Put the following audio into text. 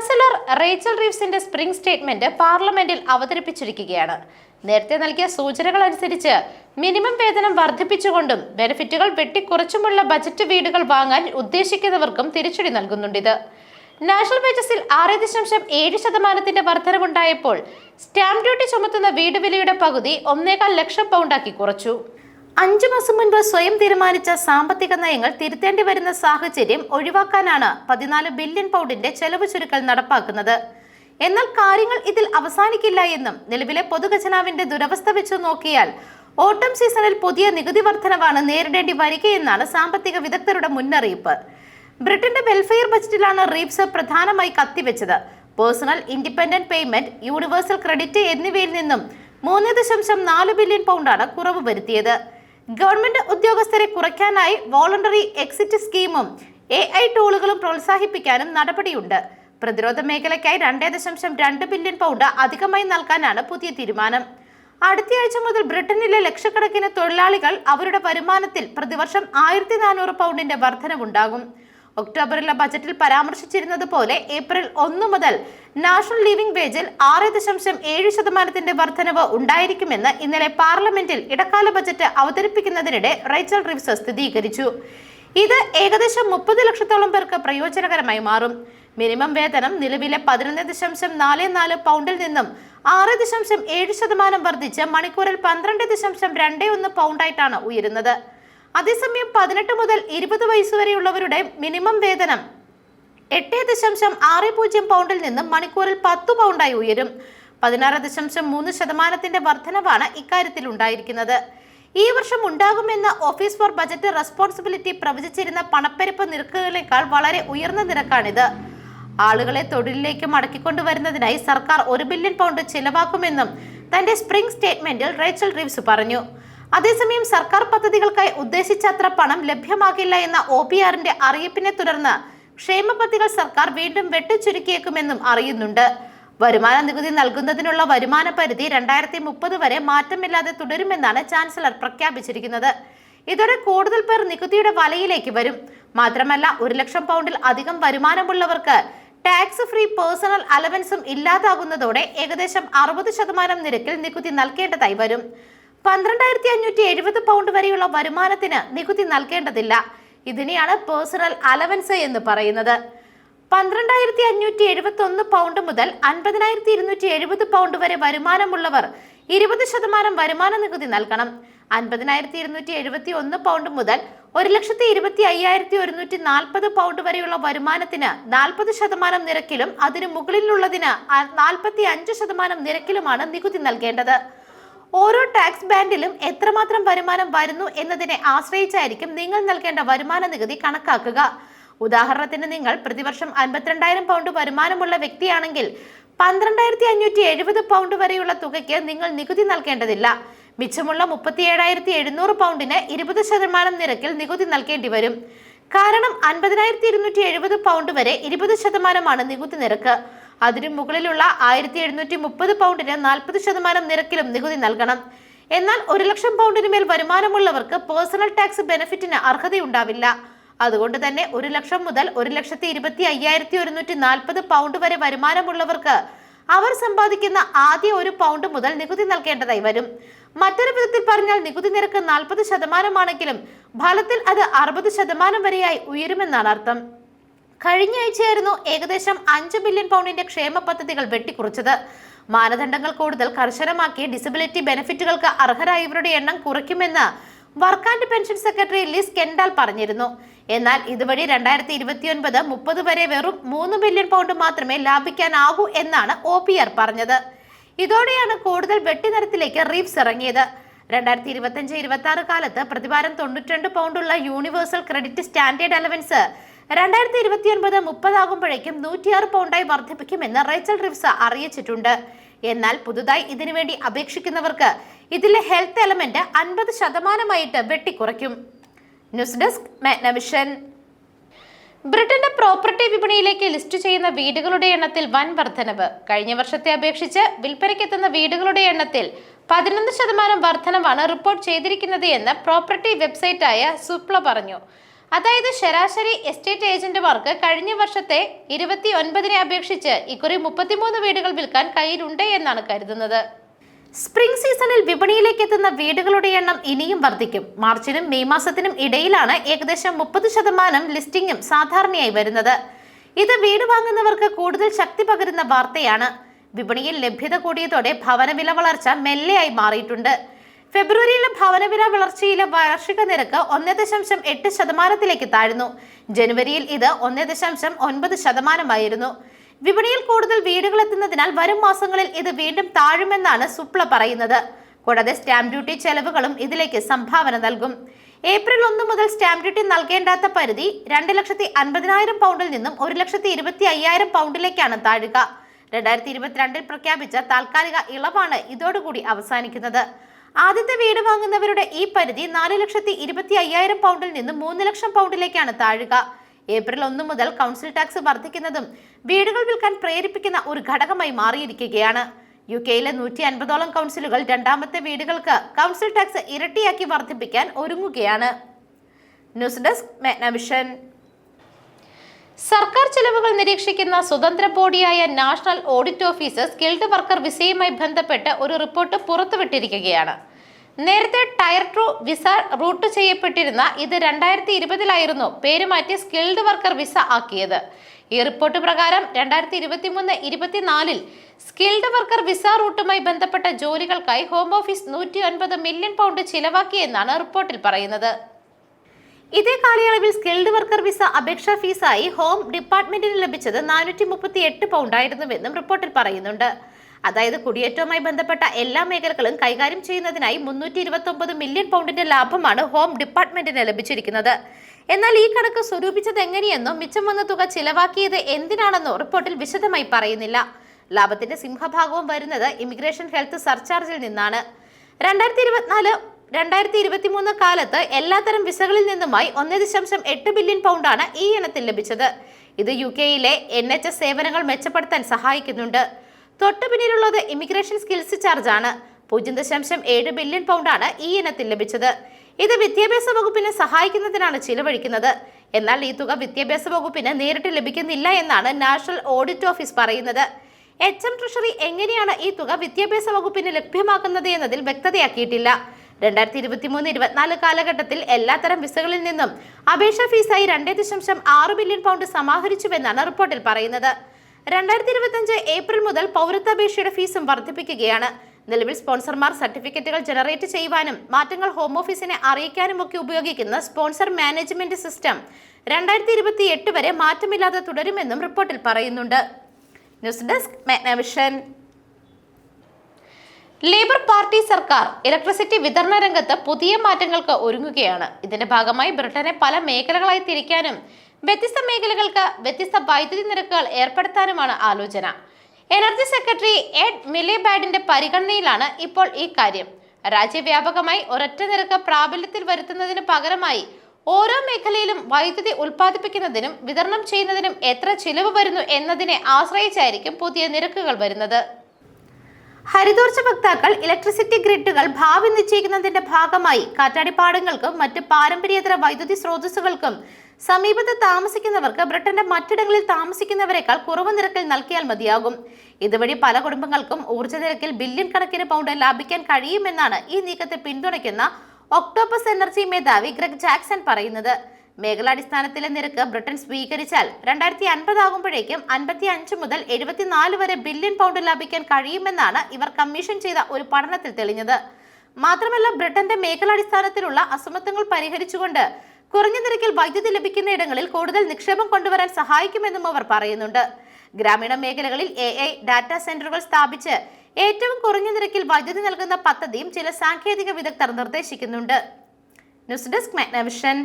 Chancellor Rachel റീവ്സിന്റെ spring statement പാർലമെന്റിൽ അവതരിപ്പിച്ചിരിക്കുകയാണ്. നേരത്തെ നൽകിയ സൂചനകൾ അനുസരിച്ച് മിനിമം വേതനം വർദ്ധിപ്പിച്ചുകൊണ്ടും ബെനിഫിറ്റുകൾ വെട്ടിക്കുറച്ചുമുള്ള ബജറ്റ് വീടുകൾ വാങ്ങാൻ ഉദ്ദേശിക്കുന്നവർക്കും തിരിച്ചടി നൽകുന്നുണ്ടിത് നാഷണൽ വേജസിൽ ആറ് ദശാംശം ഏഴ് ശതമാനത്തിന്റെ വർധനവുണ്ടായപ്പോൾ സ്റ്റാമ്പ് ഡ്യൂട്ടി ചുമത്തുന്ന വീട് വിലയുടെ പകുതി ഒന്നേകാൽ ലക്ഷം പൗണ്ടാക്കി കുറച്ചു. അഞ്ചു മാസം മുൻപ് സ്വയം തീരുമാനിച്ച സാമ്പത്തിക നയങ്ങൾ തിരുത്തേണ്ടി വരുന്ന സാഹചര്യം ഒഴിവാക്കാനാണ് പതിനാല് ബില്യൺ പൗണ്ടിന്റെ ചെലവ് ചുരുക്കൽ നടപ്പാക്കുന്നത്. എന്നാൽ കാര്യങ്ങൾ ഇതിൽ അവസാനിക്കില്ല എന്നും നിലവിലെ പൊതുഖജനാവിന്റെ ദുരവസ്ഥ വെച്ചു നോക്കിയാൽ ഓട്ടം സീസണിൽ പുതിയ നികുതി വർധനവാണ് നേരിടേണ്ടി വരികയെന്നാണ് സാമ്പത്തിക വിദഗ്ധരുടെ മുന്നറിയിപ്പ്. ബ്രിട്ടന്റെ വെൽഫെയർ ബജറ്റിലാണ് റീപ്സ് പ്രധാനമായി കത്തിവെച്ചത്. Personal independent payment universal credit എന്നിവയിൽ നിന്നും മൂന്ന് ദശാംശം നാല് ബില്യൺ പൗണ്ടാണ് കുറവ് വരുത്തിയത്. ഗവൺമെന്റ് ഉദ്യോഗസ്ഥരെ കുറയ്ക്കാനായി വോളണ്ടറി എക്സിറ്റ് സ്കീമും എ ഐ ടൂളുകളും പ്രോത്സാഹിപ്പിക്കാനും നടപടിയുണ്ട്. പ്രതിരോധ മേഖലയ്ക്കായി രണ്ടേ ദശാംശം രണ്ട് ബില്യൺ പൗണ്ട് അധികമായി നൽകാനാണ് പുതിയ തീരുമാനം. അടുത്തയാഴ്ച മുതൽ ബ്രിട്ടനിലെ ലക്ഷക്കണക്കിന് തൊഴിലാളികൾ അവരുടെ വരുമാനത്തിൽ പ്രതിവർഷം ആയിരത്തി നാനൂറ് പൗണ്ടിന്റെ വർധനവുണ്ടാകും. ഒക്ടോബറിലെ ബജറ്റിൽ പരാമർശിച്ചിരുന്നത് പോലെ ഏപ്രിൽ ഒന്ന് മുതൽ നാഷണൽ ലിവിംഗ് വേജിൽ ആറ് ദശാംശം ഏഴ് ശതമാനത്തിന്റെ വർധനവ് ഉണ്ടായിരിക്കുമെന്ന് ഇന്നലെ പാർലമെന്റിൽ ഇടക്കാല ബജറ്റ് അവതരിപ്പിക്കുന്നതിനിടെ റൈച്ചൽ റിവ്സ് സ്ഥിരീകരിച്ചു. ഇത് ഏകദേശം മുപ്പത് ലക്ഷത്തോളം പേർക്ക് പ്രയോജനകരമായി മാറും. മിനിമം വേതനം നിലവിലെ പതിനൊന്ന് ദശാംശം നാല് നാല് പൗണ്ടിൽ നിന്നും ആറ് ദശാംശം ഏഴ് ശതമാനം വർദ്ധിച്ച് മണിക്കൂറിൽ പന്ത്രണ്ട് ദശാംശം രണ്ട് ഒന്ന് പൗണ്ടായിട്ടാണ് ഉയരുന്നത്. അതേസമയം പതിനെട്ട് മുതൽ ഇരുപത് വയസ്സുവരെയുള്ളവരുടെ മിനിമം വേതനം എട്ട് ദശാംശം ആറ് പൂജ്യം പൗണ്ടിൽ നിന്ന് മണിക്കൂറിൽ പത്ത് പൗണ്ടായി ഉയരും. പതിനാറ് ദശാംശം മൂന്ന് ശതമാനത്തിന്റെ വർധനവാണ് ഇക്കാര്യത്തിൽ ഉണ്ടായിരിക്കുന്നത് ഈ വർഷം ഉണ്ടാകുമെന്ന് ഓഫീസ് ഫോർ ബജറ്റ് റെസ്പോൺസിബിലിറ്റി പ്രവചിച്ചിരുന്ന പണപ്പെരുപ്പ് നിരക്കുകളേക്കാൾ വളരെ ഉയർന്ന നിരക്കാണിത്. ആളുകളെ തൊഴിലിലേക്ക് മടക്കിക്കൊണ്ടുവരുന്നതിനായി സർക്കാർ ഒരു ബില്യൺ പൗണ്ട് ചിലവാക്കുമെന്നും തന്റെ സ്പ്രിംഗ് സ്റ്റേറ്റ്മെന്റിൽ റേച്ചൽ റീവ്സ് പറഞ്ഞു. അതേസമയം സർക്കാർ പദ്ധതികൾക്കായി ഉദ്ദേശിച്ചത്ര പണം ലഭ്യമാകില്ല എന്ന ഒ പി ആറിന്റെ അറിയിപ്പിനെ തുടർന്ന് ക്ഷേമ പദ്ധതികൾ സർക്കാർ വീണ്ടും വെട്ടിച്ചുരുക്കിയേക്കുമെന്നും അറിയുന്നുണ്ട്. വരുമാന നികുതി നൽകുന്നതിനുള്ള വരുമാന പരിധി രണ്ടായിരത്തി മുപ്പത് വരെ മാറ്റമില്ലാതെ തുടരുമെന്നാണ് ചാൻസലർ പ്രഖ്യാപിച്ചിരിക്കുന്നത്. ഇതോടെ കൂടുതൽ പേർ നികുതിയുടെ വലയിലേക്ക് വരും. മാത്രമല്ല ഒരു ലക്ഷം പൗണ്ടിൽ അധികം വരുമാനമുള്ളവർക്ക് ടാക്സ് ഫ്രീ പേഴ്സണൽ അലവൻസും ഇല്ലാതാകുന്നതോടെ ഏകദേശം അറുപത് ശതമാനം നിരക്കിൽ നികുതി നൽകേണ്ടതായി വരും. പന്ത്രണ്ടായിരത്തി അഞ്ഞൂറ്റി എഴുപത് പൗണ്ട് വരെയുള്ള വരുമാനത്തിന് നികുതി നൽകേണ്ടതില്ല. ഇതിനെയാണ് പേഴ്സണൽ അലവൻസ് എന്ന് പറയുന്നത്. പന്ത്രണ്ടായിരത്തി അഞ്ഞൂറ്റി എഴുപത്തി ഒന്ന് പൗണ്ട് മുതൽ അൻപതിനായിരത്തി ഇരുന്നൂറ്റി എഴുപത് പൗണ്ട് വരെ വരുമാനമുള്ളവർ ഇരുപത് ശതമാനം വരുമാന നികുതി നൽകണം. അൻപതിനായിരത്തി ഇരുന്നൂറ്റി എഴുപത്തി ഒന്ന് പൗണ്ട് മുതൽ ഒരു ലക്ഷത്തി ഇരുപത്തി അയ്യായിരത്തി ഒരുന്നൂറ്റി നാൽപ്പത് പൗണ്ട് വരെയുള്ള വരുമാനത്തിന് നാൽപ്പത് ശതമാനം നിരക്കിലും അതിനു മുകളിലുള്ളതിന് നാൽപ്പത്തി അഞ്ച് ശതമാനം നിരക്കിലുമാണ് നികുതി നൽകേണ്ടത്. ഓരോ ടാക്സ് ബാൻഡിലും എത്രമാത്രം വരുമാനം വരുന്നു എന്നതിനെ ആശ്രയിച്ചായിരിക്കും നിങ്ങൾ നൽകേണ്ട വരുമാന നികുതി കണക്കാക്കുക. ഉദാഹരണത്തിന് നിങ്ങൾ പ്രതിവർഷം അൻപത്തിരണ്ടായിരം പൗണ്ട് വരുമാനമുള്ള വ്യക്തിയാണെങ്കിൽ പന്ത്രണ്ടായിരത്തി അഞ്ഞൂറ്റി എഴുപത് പൗണ്ട് വരെയുള്ള തുകയ്ക്ക് നിങ്ങൾ നികുതി നൽകേണ്ടതില്ല. മിച്ചമുള്ള മുപ്പത്തി ഏഴായിരത്തി എഴുന്നൂറ് പൗണ്ടിന് ഇരുപത് ശതമാനം നിരക്കിൽ നികുതി നൽകേണ്ടി വരും. കാരണം അൻപതിനായിരത്തി ഇരുന്നൂറ്റി എഴുപത് പൗണ്ട് വരെ ഇരുപത് ശതമാനമാണ് നികുതി നിരക്ക്. അതിനു മുകളിലുള്ള ആയിരത്തി എഴുന്നൂറ്റി മുപ്പത് പൗണ്ടിന് നാൽപ്പത് ശതമാനം നിരക്കിലും നികുതി നൽകണം. എന്നാൽ ഒരു ലക്ഷം പൗണ്ടിന് മേൽ വരുമാനമുള്ളവർക്ക് പേഴ്സണൽ ടാക്സ് ബെനിഫിറ്റിന് അർഹതയുണ്ടാവില്ല. അതുകൊണ്ട് തന്നെ ഒരു ലക്ഷം മുതൽ ഒരു ലക്ഷത്തി ഇരുപത്തി അയ്യായിരത്തി ഒരുന്നൂറ്റി നാൽപ്പത് പൗണ്ട് വരെ വരുമാനമുള്ളവർക്ക് അവർ സമ്പാദിക്കുന്ന ആദ്യ ഒരു പൗണ്ട് മുതൽ നികുതി നൽകേണ്ടതായി വരും. മറ്റൊരു വിധത്തിൽ പറഞ്ഞാൽ നികുതി നിരക്ക് നാൽപ്പത് ശതമാനമാണെങ്കിലും ഫലത്തിൽ അത് അറുപത് ശതമാനം വരെയായി ഉയരുമെന്നാണ് അർത്ഥം. കഴിഞ്ഞ ആഴ്ചയായിരുന്നു ഏകദേശം അഞ്ച് ബില്യൺ പൗണ്ടിന്റെ ക്ഷേമ പദ്ധതികൾ വെട്ടിക്കുറച്ചത്. മാനദണ്ഡങ്ങൾ കൂടുതൽ കർശനമാക്കി ഡിസബിലിറ്റി ബെനിഫിറ്റുകൾക്ക് അർഹരായവരുടെ എണ്ണം കുറയ്ക്കുമെന്ന് work and pension secretary Liz Kendall പറഞ്ഞിരുന്നു. എന്നാൽ ഇതുവഴി രണ്ടായിരത്തി ഇരുപത്തിയൊൻപത് മുപ്പത് വരെ വെറും മൂന്ന് ബില്യൺ പൗണ്ട് മാത്രമേ ലാഭിക്കാനാകൂ എന്നാണ് ഒ പി ആർ പറഞ്ഞത്. ഇതോടെയാണ് കൂടുതൽ വെട്ടിനിരത്തിലേക്ക് റീഫ്സ് ഇറങ്ങിയത്. രണ്ടായിരത്തി ഇരുപത്തിയഞ്ച് ഇരുപത്തി ആറ് കാലത്ത് പ്രതിവാരം തൊണ്ണൂറ്റിരണ്ട് പൗണ്ടുള്ള യൂണിവേഴ്സൽ ക്രെഡിറ്റ് സ്റ്റാൻഡേർഡ് അലവൻസ് രണ്ടായിരത്തി ഇരുപത്തിയൊൻപത് മുപ്പതാകുമ്പോഴേക്കും നൂറ്റിയാറ് പൗണ്ടായി വർദ്ധിപ്പിക്കുമെന്ന് റേച്ചൽ റിവ്സ അറിയിച്ചിട്ടുണ്ട്. എന്നാൽ പുതുതായി ഇതിനുവേണ്ടി അപേക്ഷിക്കുന്നവർക്ക് ഇതിലെ ഹെൽത്ത് എലമെന്റ് അൻപത് ശതമാനമായിട്ട് വെട്ടിക്കുറയ്ക്കും. ന്യൂസ് ഡെസ്ക് മാഗ്നവിഷൻ ബ്രിട്ടന്റെ പ്രോപ്പർട്ടി വിപണിയിലേക്ക് ലിസ്റ്റ് ചെയ്യുന്ന വീടുകളുടെ എണ്ണത്തിൽ വൻ വർധനവ്. കഴിഞ്ഞ വർഷത്തെ അപേക്ഷിച്ച് വിൽപ്പനയ്ക്കെത്തുന്ന വീടുകളുടെ എണ്ണത്തിൽ പതിനൊന്ന് ശതമാനം വർധനവാണ് റിപ്പോർട്ട് ചെയ്തിരിക്കുന്നത് എന്ന് പ്രോപ്പർട്ടി വെബ്സൈറ്റായ സുപ്ല പറഞ്ഞു. അതായത് ശരാശരി എസ്റ്റേറ്റ് ഏജന്റുമാർക്ക് കഴിഞ്ഞ വർഷത്തെ ഇരുപത്തി ഒൻപതിനെ അപേക്ഷിച്ച് ഇക്കുറി മുപ്പത്തിമൂന്ന് വീടുകൾ വിൽക്കാൻ കയ്യിലുണ്ട് എന്നാണ് കരുതുന്നത്. സ്പ്രിംഗ് സീസണിൽ വിപണിയിലേക്ക് എത്തുന്ന വീടുകളുടെ എണ്ണം ഇനിയും വർദ്ധിക്കും. മാർച്ചിനും മെയ് മാസത്തിനും ഇടയിലാണ് ഏകദേശം മുപ്പത് ശതമാനം ലിസ്റ്റിംഗും സാധാരണയായി വരുന്നത്. ഇത് വീട് വാങ്ങുന്നവർക്ക് കൂടുതൽ ശക്തി പകരുന്ന വാർത്തയാണ്. വിപണിയിൽ ലഭ്യത കൂടിയതോടെ ഭവനവില വളർച്ച മെല്ലെയായി മാറിയിട്ടുണ്ട്. ഫെബ്രുവരിയിലെ ഭവനവില വളർച്ചയിലെ വാർഷിക നിരക്ക് ഒന്ന് ദശാംശം എട്ട് ശതമാനത്തിലേക്ക് താഴ്ന്നു. ജനുവരിയിൽ ഇത് ഒന്ന് ദശാംശം ഒൻപത് ശതമാനമായിരുന്നു. വിപണിയിൽ കൂടുതൽ വീടുകൾ എത്തുന്നതിനാൽ വരും മാസങ്ങളിൽ ഇത് വീണ്ടും താഴുമെന്നാണ് സുപ്ല പറയുന്നത്. കൂടാതെ സ്റ്റാമ്പ് ഡ്യൂട്ടി ചെലവുകളും ഇതിലേക്ക് സംഭാവന നൽകും. ഏപ്രിൽ ഒന്ന് മുതൽ സ്റ്റാമ്പ് ഡ്യൂട്ടി നൽകേണ്ടാത്ത പരിധി രണ്ട് ലക്ഷത്തി അൻപതിനായിരം പൗണ്ടിൽ നിന്നും ഒരു ലക്ഷത്തി ഇരുപത്തി അയ്യായിരം പൗണ്ടിലേക്കാണ് താഴുക. രണ്ടായിരത്തി ഇരുപത്തിരണ്ടിൽ പ്രഖ്യാപിച്ച താൽക്കാലിക ഇളവാണ് ഇതോടുകൂടി അവസാനിക്കുന്നത്. ആദ്യത്തെ വീട് വാങ്ങുന്നവരുടെ ഈ പരിധി നാല് ലക്ഷത്തി ഇരുപത്തി അയ്യായിരം പൗണ്ടിൽ നിന്ന് മൂന്ന് ലക്ഷം പൗണ്ടിലേക്കാണ് താഴുക. ഏപ്രിൽ ഒന്ന് മുതൽ കൗൺസിൽ ടാക്സ് വർദ്ധിക്കുന്നതും വീടുകൾ വിൽക്കാൻ പ്രേരിപ്പിക്കുന്ന ഒരു ഘടകമായി മാറിയിരിക്കുകയാണ്. യു കെയിലെ നൂറ്റി അൻപതോളം കൗൺസിലുകൾ രണ്ടാമത്തെ വീടുകൾക്ക് കൗൺസിൽ ടാക്സ് ഇരട്ടിയാക്കി വർദ്ധിപ്പിക്കാൻ ഒരുങ്ങുകയാണ്. News desk Magnavision. സർക്കാർ ചെലവുകൾ നിരീക്ഷിക്കുന്ന സ്വതന്ത്ര ബോഡിയായ national audit office skilled worker വിസയുമായി ബന്ധപ്പെട്ട് ഒരു റിപ്പോർട്ട് പുറത്തുവിട്ടിരിക്കുകയാണ്. നേരത്തെ ടയർ ടു വിസ റൂട്ട് ചെയ്യപ്പെട്ടിരുന്ന ഇത് രണ്ടായിരത്തി ഇരുപതിലായിരുന്നു പേരുമാറ്റി സ്കിൽഡ് വർക്കർ വിസ ആക്കിയത്. ഈ റിപ്പോർട്ട് പ്രകാരം രണ്ടായിരത്തി ഇരുപത്തിമൂന്ന് ഇരുപത്തിനാലിൽ സ്കിൽഡ് വർക്കർ വിസ റൂട്ടുമായി ബന്ധപ്പെട്ട ജോലികൾക്കായി ഹോം ഓഫീസ് നൂറ്റി ഒൻപത് മില്യൺ പൗണ്ട് ചിലവാക്കിയെന്നാണ് റിപ്പോർട്ടിൽ പറയുന്നത്. ഇതേ കാലയളവിൽ സ്കിൽഡ് വർക്കർ വിസ അപേക്ഷാ ഫീസായി ഹോം ഡിപ്പാർട്ട്മെന്റിന് ലഭിച്ചത് നാനൂറ്റി മുപ്പത്തി എട്ട് പൗണ്ടായിരുന്നുവെന്നും റിപ്പോർട്ടിൽ പറയുന്നുണ്ട്. അതായത് കുടിയേറ്റവുമായി ബന്ധപ്പെട്ട എല്ലാ മേഖലകളും കൈകാര്യം ചെയ്യുന്നതിനായി മുന്നൂറ്റി ഇരുപത്തി മില്യൺ പൗണ്ടിന്റെ ലാഭമാണ് ഹോം ഡിപ്പാർട്ട്മെന്റിന് ലഭിച്ചിരിക്കുന്നത്. എന്നാൽ ഈ കണക്ക് സ്വരൂപിച്ചത് എങ്ങനെയെന്നോ മിച്ചം വന്ന തുക ചിലവാക്കിയത് എന്തിനാണെന്നോ റിപ്പോർട്ടിൽ വിശദമായി പറയുന്നില്ല. ലാഭത്തിന്റെ സിംഹഭാഗവും വരുന്നത് ഇമിഗ്രേഷൻ ഹെൽത്ത് സർചാർജിൽ നിന്നാണ്. രണ്ടായിരത്തി ഇരുപത്തിനാല് രണ്ടായിരത്തി ഇരുപത്തിമൂന്ന് കാലത്ത് എല്ലാത്തരം വിസകളിൽ നിന്നുമായി ഒന്ന് ദശാംശം എട്ട് ബില്യൺ പൗണ്ടാണ് ഈ ഇനത്തിൽ ലഭിച്ചത്. ഇത് യു കെയിലെ എൻ എച്ച് എസ് സേവനങ്ങൾ മെച്ചപ്പെടുത്താൻ സഹായിക്കുന്നുണ്ട്. തൊട്ടു പിന്നിലുള്ളത് ഇമിഗ്രേഷൻ സ്കിൽസ് ചാർജ് ആണ് പൂജ്യം ദശാംശം ഏഴ് ബില്യൺ പൗണ്ടാണ് ഈ ഇനത്തിൽ ലഭിച്ചത്. ഇത് വിദ്യാഭ്യാസ വകുപ്പിനെ സഹായിക്കുന്നതിനാണ് ചിലവഴിക്കുന്നത്. എന്നാൽ ഈ തുക വിദ്യാഭ്യാസ വകുപ്പിന് നേരിട്ട് ലഭിക്കുന്നില്ല എന്നാണ് നാഷണൽ ഓഡിറ്റ് ഓഫീസ് പറയുന്നത്. എച്ച് എം ട്രഷറി എങ്ങനെയാണ് ഈ തുക വിദ്യാഭ്യാസ വകുപ്പിന് ലഭ്യമാക്കുന്നത് എന്നതിൽ വ്യക്തതയാക്കിയിട്ടില്ല. രണ്ടായിരത്തി ഇരുപത്തി മൂന്ന് ഇരുപത്തിനാല് കാലഘട്ടത്തിൽ എല്ലാത്തരം വിസകളിൽ നിന്നും അപേക്ഷാ ഫീസായി രണ്ടേ ദശാംശം ആറ് ബില്യൺ പൗണ്ട് സമാഹരിച്ചുവെന്നാണ് റിപ്പോർട്ടിൽ പറയുന്നത്. രണ്ടായിരത്തി ഇരുപത്തിയഞ്ച് ഏപ്രിൽ മുതൽ പൗരത്വാപേക്ഷയുടെ ഫീസും വർദ്ധിപ്പിക്കുകയാണ്. നിലവിൽ സ്പോൺസർമാർ സർട്ടിഫിക്കറ്റുകൾ ജനറേറ്റ് ചെയ്യുവാനും മാറ്റങ്ങൾ ഹോം ഓഫീസിനെ അറിയിക്കാനുമൊക്കെ ഉപയോഗിക്കുന്ന സ്പോൺസർ മാനേജ്മെന്റ് സിസ്റ്റം രണ്ടായിരത്തി ഇരുപത്തി എട്ട് വരെ മാറ്റമില്ലാതെ തുടരുമെന്നും റിപ്പോർട്ടിൽ പറയുന്നുണ്ട്. News desk Magnavision. Labour party സർക്കാർ ഇലക്ട്രിസിറ്റി വിതരണ രംഗത്ത് പുതിയ മാറ്റങ്ങൾക്ക് ഒരുങ്ങുകയാണ്. ഇതിന്റെ ഭാഗമായി ബ്രിട്ടനെ പല മേഖലകളായി തിരിക്കാനും വ്യത്യസ്ത മേഖലകൾക്ക് വ്യത്യസ്ത വൈദ്യുതി നിരക്കുകൾ ഏർപ്പെടുത്താനുമാണ് ആലോചന. എനർജി സെക്രട്ടറി എഡ് മിലേബാഡിന്റെ പരിഗണനയിലാണ് ഇപ്പോൾ ഈ കാര്യം. രാജ്യവ്യാപകമായി ഒരൊറ്റ നിരക്ക് പ്രാബല്യത്തിൽ വരുത്തുന്നതിന് പകരമായി ഓരോ മേഖലയിലും വൈദ്യുതി ഉൽപ്പാദിപ്പിക്കുന്നതിനും വിതരണം ചെയ്യുന്നതിനും എത്ര ചിലവ് വരുന്നു എന്നതിനെ ആശ്രയിച്ചായിരിക്കും പുതിയ നിരക്കുകൾ വരുന്നത്. ഹരിതോർജ വക്താക്കൾ ഇലക്ട്രിസിറ്റി ഗ്രിഡുകൾ ഭാവി നിശ്ചയിക്കുന്നതിന്റെ ഭാഗമായി കാറ്റാടിപ്പാടങ്ങൾക്കും മറ്റ് പാരമ്പര്യേതര വൈദ്യുതി സ്രോതസ്സുകൾക്കും സമീപത്ത് താമസിക്കുന്നവർക്ക് ബ്രിട്ടന്റെ മറ്റിടങ്ങളിൽ താമസിക്കുന്നവരെക്കാൾ കുറവ് നിരക്കിൽ നൽകിയാൽ മതിയാകും. ഇതുവഴി പല കുടുംബങ്ങൾക്കും ഊർജ നിരക്കിൽ ബില്യൺ കണക്കിന് പൗണ്ട് ലാഭിക്കാൻ കഴിയുമെന്നാണ് ഈ നീക്കത്തെ പിന്തുണയ്ക്കുന്ന ഒക്ടോപ്പസ് എനർജി മേധാവി ഗ്രഗ് ജാക്സൺ പറയുന്നത്. മേഖലാടിസ്ഥാനത്തിലെ നിരക്ക് ബ്രിട്ടൻ സ്വീകരിച്ചാൽ രണ്ടായിരത്തി അൻപതാകുമ്പോഴേക്കും അൻപത്തി അഞ്ച് മുതൽ എഴുപത്തിനാല് വരെ ബില്യൺ പൗണ്ട് ലാഭിക്കാൻ കഴിയുമെന്നാണ് ഇവർ കമ്മീഷൻ ചെയ്ത ഒരു പഠനത്തിൽ തെളിഞ്ഞത്. മാത്രമല്ല ബ്രിട്ടന്റെ മേഖലാടിസ്ഥാനത്തിലുള്ള അസമത്വങ്ങൾ പരിഹരിച്ചുകൊണ്ട് കുറഞ്ഞ നിരക്കിൽ വൈദ്യുതി ലഭിക്കുന്ന ഇടങ്ങളിൽ കൂടുതൽ നിക്ഷേപം കൊണ്ടുവരാൻ സഹായിക്കുമെന്നും അവർ പറയുന്നുണ്ട്. ഗ്രാമീണ മേഖലകളിൽ എ ഐ ഡാറ്റാ സെന്ററുകൾ സ്ഥാപിച്ച് ഏറ്റവും കുറഞ്ഞ നിരക്കിൽ വൈദ്യുതി നൽകുന്ന പദ്ധതിയും ചില സാങ്കേതിക വിദഗ്ധർ നിർദ്ദേശിക്കുന്നുണ്ട്. News desk Magnavision.